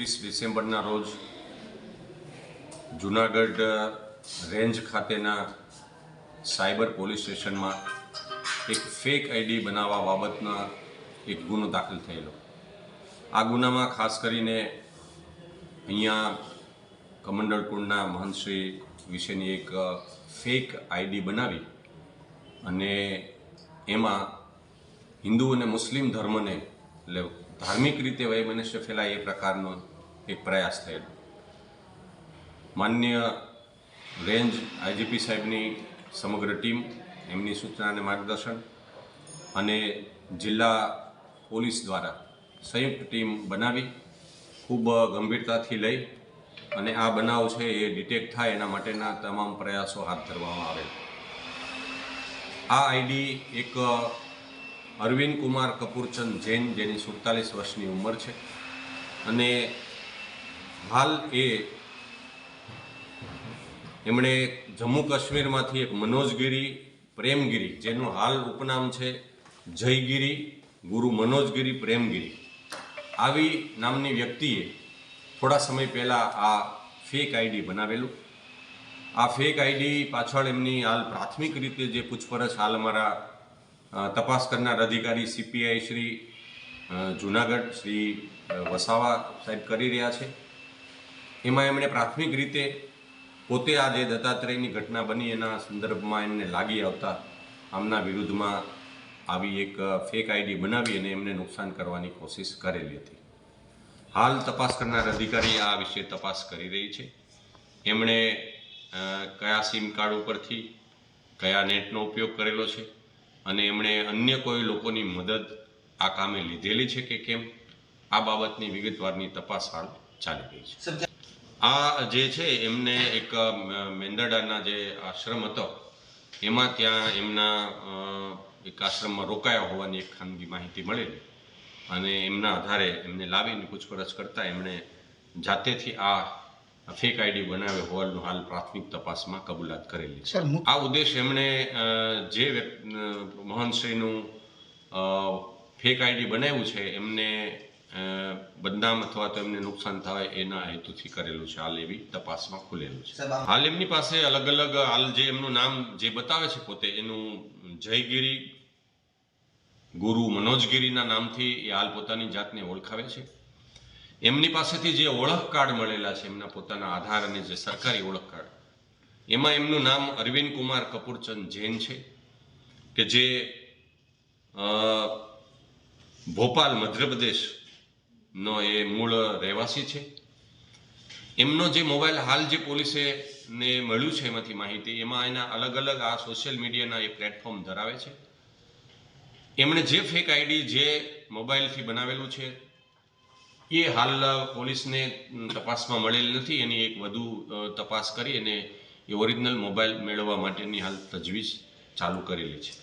ત્રીસ ડિસેમ્બરના રોજ જુનાગઢ રેન્જ ખાતેના સાયબર પોલીસ સ્ટેશનમાં એક ફેક આઈડી બનાવવા બાબતના એક ગુનો દાખલ થયેલો. આ ગુનામાં ખાસ કરીને અહીંયા કમંડળ મહંતશ્રી વિશેની એક ફેક આઈડી બનાવી અને એમાં હિન્દુ અને મુસ્લિમ ધર્મને એટલે ધાર્મિક રીતે વૈમનસ્ય ફેલાય એ પ્રકારનો એક પ્રયાસ થયેલો. માન્ય રેન્જ આઈજીપી સાહેબની સમગ્ર ટીમ, એમની સૂચના અને માર્ગદર્શન અને જિલ્લા પોલીસ દ્વારા સંયુક્ત ટીમ બનાવી, ખૂબ ગંભીરતાથી લઈ અને આ બનાવ છે એ ડિટેક્ટ થાય એના માટેના તમામ પ્રયાસો હાથ ધરવામાં આવે આ આઈડી એક અરવિંદ કુમાર કપૂરચંદ જૈન, જેની સુડતાલીસ વર્ષની ઉંમર છે અને હાલ એ એમણે જમ્મુ કાશ્મીરમાંથી એક મનોજગીરી, પ્રેમગીરી, જેનું હાલ ઉપનામ છે જયગીરી, ગુરુ મનોજગીરી, પ્રેમગીરી. આવી નામની વ્યક્તિએ થોડા સમય પહેલાં આ ફેક આઈડી બનાવેલું. આ ફેક આઈડી પાછળ એમની હાલ પ્રાથમિક રીતે જે પૂછપરછ હાલ અમારા તપાસ કરનાર અધિકારી સીપીઆઈ શ્રી જુનાગઢ શ્રી વસાવા સાહેબ કરી રહ્યા છે. એમાં એમણે પ્રાથમિક રીતે પોતે આ જે દત્તાત્રેયની ઘટના બની એના સંદર્ભમાં એમને લાગી આવતા આમના વિરુદ્ધમાં આવી એક ફેક આઈડી બનાવી અને એમને નુકસાન કરવાની કોશિશ કરેલી હતી. હાલ તપાસ કરનાર અધિકારી આ વિશે તપાસ કરી રહી છે. એમણે કયા સિમ કાર્ડ ઉપરથી કયા નેટનો ઉપયોગ કરેલો છે અને એમણે અન્ય કોઈ લોકોની મદદ આ કામે લીધેલી છે કે કેમ? આ બાબતની વિગતવારની તપાસ હાલ ચાલી રહી છે. આ જે છે એમને એક મેંદરડાના જે આશ્રમ હતો એમાં ત્યાં એમના એક આશ્રમમાં રોકાયા હોવાની એક ખાનગી માહિતી મળેલી. અને એમના આધારે એમને લાવીને પૂછપરછ કરતા એમણે જાતેથી આ ફેક આઈડી બનાવ્યો હોવાનું હાલ પ્રાથમિક તપાસમાં કબૂલાત કરેલી છે. આ ઉદ્દેશ એમણે જે મોહનશ્રીનું ફેક આઈડી બનાવ્યું છે એમને બદનામ અથવા તો એમને નુકસાન થાય એના હેતુથી કરેલું છે. હાલ એવી તપાસમાં ખુલેલું છે. હાલ એમની પાસે અલગ અલગ હાલ જે એમનું નામ જે બતાવે છે પોતે એનું જયગીરી ગુરુ મનોજગીરીના નામથી એ હાલ પોતાની જાતને ઓળખાવે છે. એમની પાસેથી જે ઓળખ કાર્ડ મળેલા છે એમના પોતાના આધાર અને જે સરકારી ઓળખ કાર્ડ એમાં એમનું નામ અરવિંદ કુમાર કપૂરચંદ જૈન છે કે જે ભોપાલ ભોપાલ મધ્યપ્રદેશનો એ મૂળ રહેવાસી છે. એમનો જે મોબાઈલ હાલ જે પોલીસે ને મળ્યું છે એમાંથી માહિતી, એમાં એના અલગ અલગ આ સોશિયલ મીડિયાના એ પ્લેટફોર્મ ધરાવે છે. એમણે જે ફેક આઈડી જે મોબાઈલથી બનાવેલું છે, એ હાલ પોલીસને તપાસમાં મળેલ નથી. એની એક વધુ તપાસ કરી અને એ ઓરિજિનલ મોબાઈલ મેળવવા માટેની હાલ તજવીજ ચાલુ કરેલી છે.